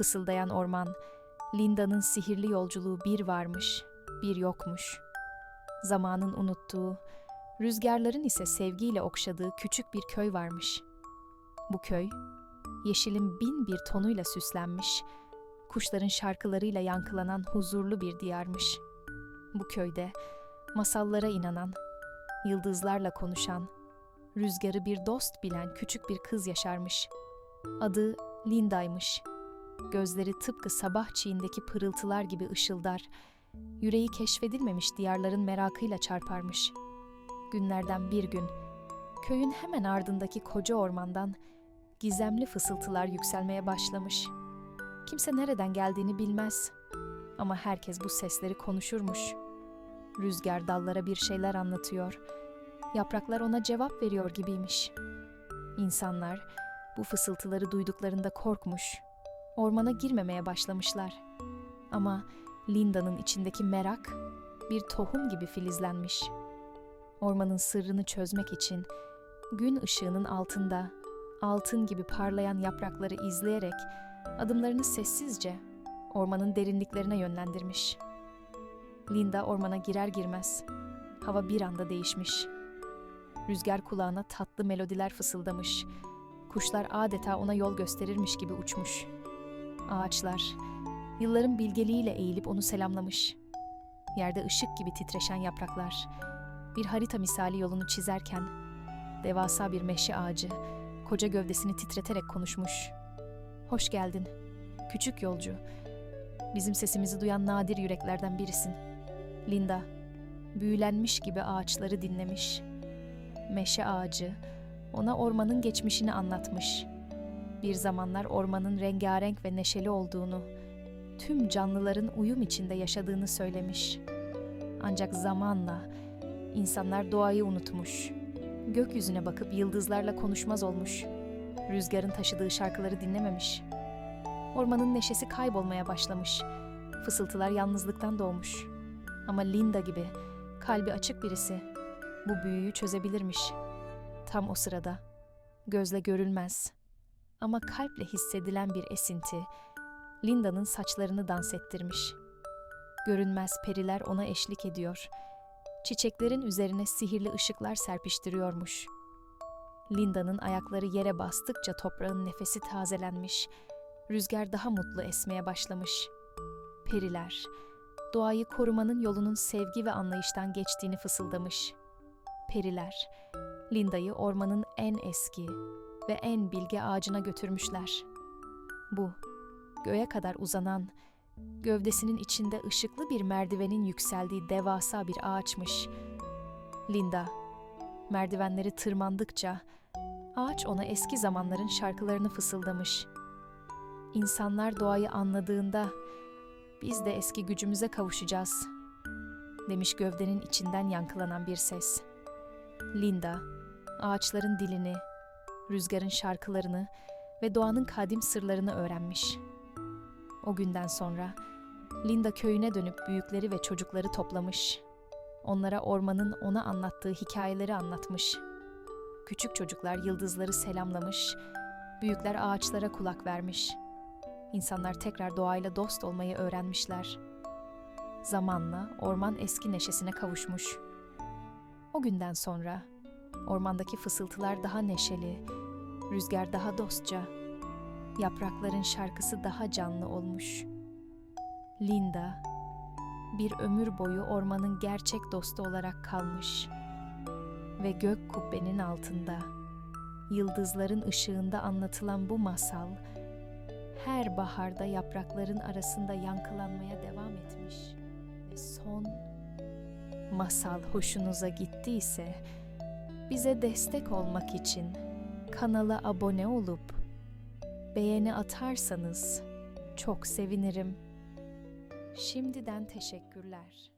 Fısıldayan orman, Linda'nın sihirli yolculuğu bir varmış, bir yokmuş. Zamanın unuttuğu, rüzgarların ise sevgiyle okşadığı küçük bir köy varmış. Bu köy, yeşilin bin bir tonuyla süslenmiş, kuşların şarkılarıyla yankılanan huzurlu bir diyarmış. Bu köyde masallara inanan, yıldızlarla konuşan, rüzgarı bir dost bilen küçük bir kız yaşarmış. Adı Linda'ymış. Gözleri tıpkı sabah çiğindeki pırıltılar gibi ışıldar, yüreği keşfedilmemiş diyarların merakıyla çarparmış. Günlerden bir gün, köyün hemen ardındaki koca ormandan gizemli fısıltılar yükselmeye başlamış. Kimse nereden geldiğini bilmez. Ama herkes bu sesleri konuşurmuş. Rüzgar dallara bir şeyler anlatıyor. Yapraklar ona cevap veriyor gibiymiş. İnsanlar bu fısıltıları duyduklarında korkmuş. Ormana girmemeye başlamışlar. Ama Linda'nın içindeki merak bir tohum gibi filizlenmiş. Ormanın sırrını çözmek için gün ışığının altında altın gibi parlayan yaprakları izleyerek adımlarını sessizce ormanın derinliklerine yönlendirmiş. Linda ormana girer girmez hava bir anda değişmiş. Rüzgar kulağına tatlı melodiler fısıldamış. Kuşlar adeta ona yol gösterirmiş gibi uçmuş. Ağaçlar yılların bilgeliğiyle eğilip onu selamlamış. Yerde ışık gibi titreşen yapraklar bir harita misali yolunu çizerken devasa bir meşe ağacı koca gövdesini titreterek konuşmuş. Hoş geldin, küçük yolcu. Bizim sesimizi duyan nadir yüreklerden birisin. Linda, büyülenmiş gibi ağaçları dinlemiş. Meşe ağacı ona ormanın geçmişini anlatmış. Bir zamanlar ormanın rengarenk ve neşeli olduğunu, tüm canlıların uyum içinde yaşadığını söylemiş. Ancak zamanla insanlar doğayı unutmuş. Gökyüzüne bakıp yıldızlarla konuşmaz olmuş. Rüzgarın taşıdığı şarkıları dinlememiş. Ormanın neşesi kaybolmaya başlamış. Fısıltılar yalnızlıktan doğmuş. Ama Linda gibi kalbi açık birisi bu büyüyü çözebilirmiş. Tam o sırada gözle görülmez ama kalple hissedilen bir esinti Linda'nın saçlarını dans ettirmiş. Görünmez periler ona eşlik ediyor. Çiçeklerin üzerine sihirli ışıklar serpiştiriyormuş. Linda'nın ayakları yere bastıkça toprağın nefesi tazelenmiş. Rüzgar daha mutlu esmeye başlamış. Periler, doğayı korumanın yolunun sevgi ve anlayıştan geçtiğini fısıldamış. Periler, Linda'yı ormanın en eski ve en bilge ağacına götürmüşler. Bu, göğe kadar uzanan, gövdesinin içinde ışıklı bir merdivenin yükseldiği devasa bir ağaçmış. Linda, merdivenleri tırmandıkça ağaç ona eski zamanların şarkılarını fısıldamış. İnsanlar doğayı anladığında biz de eski gücümüze kavuşacağız, demiş gövdenin içinden yankılanan bir ses. Linda, ağaçların dilini, rüzgarın şarkılarını ve doğanın kadim sırlarını öğrenmiş. O günden sonra Linda köyüne dönüp büyükleri ve çocukları toplamış. Onlara ormanın ona anlattığı hikayeleri anlatmış. Küçük çocuklar yıldızları selamlamış, büyükler ağaçlara kulak vermiş. İnsanlar tekrar doğayla dost olmayı öğrenmişler. Zamanla orman eski neşesine kavuşmuş. O günden sonra ormandaki fısıltılar daha neşeli, rüzgar daha dostça, yaprakların şarkısı daha canlı olmuş. Linda bir ömür boyu ormanın gerçek dostu olarak kalmış ve gök kubbenin altında yıldızların ışığında anlatılan bu masal her baharda yaprakların arasında yankılanmaya devam etmiş ve son masal hoşunuza gittiyse bize destek olmak için kanala abone olup beğeni atarsanız çok sevinirim. Şimdiden teşekkürler.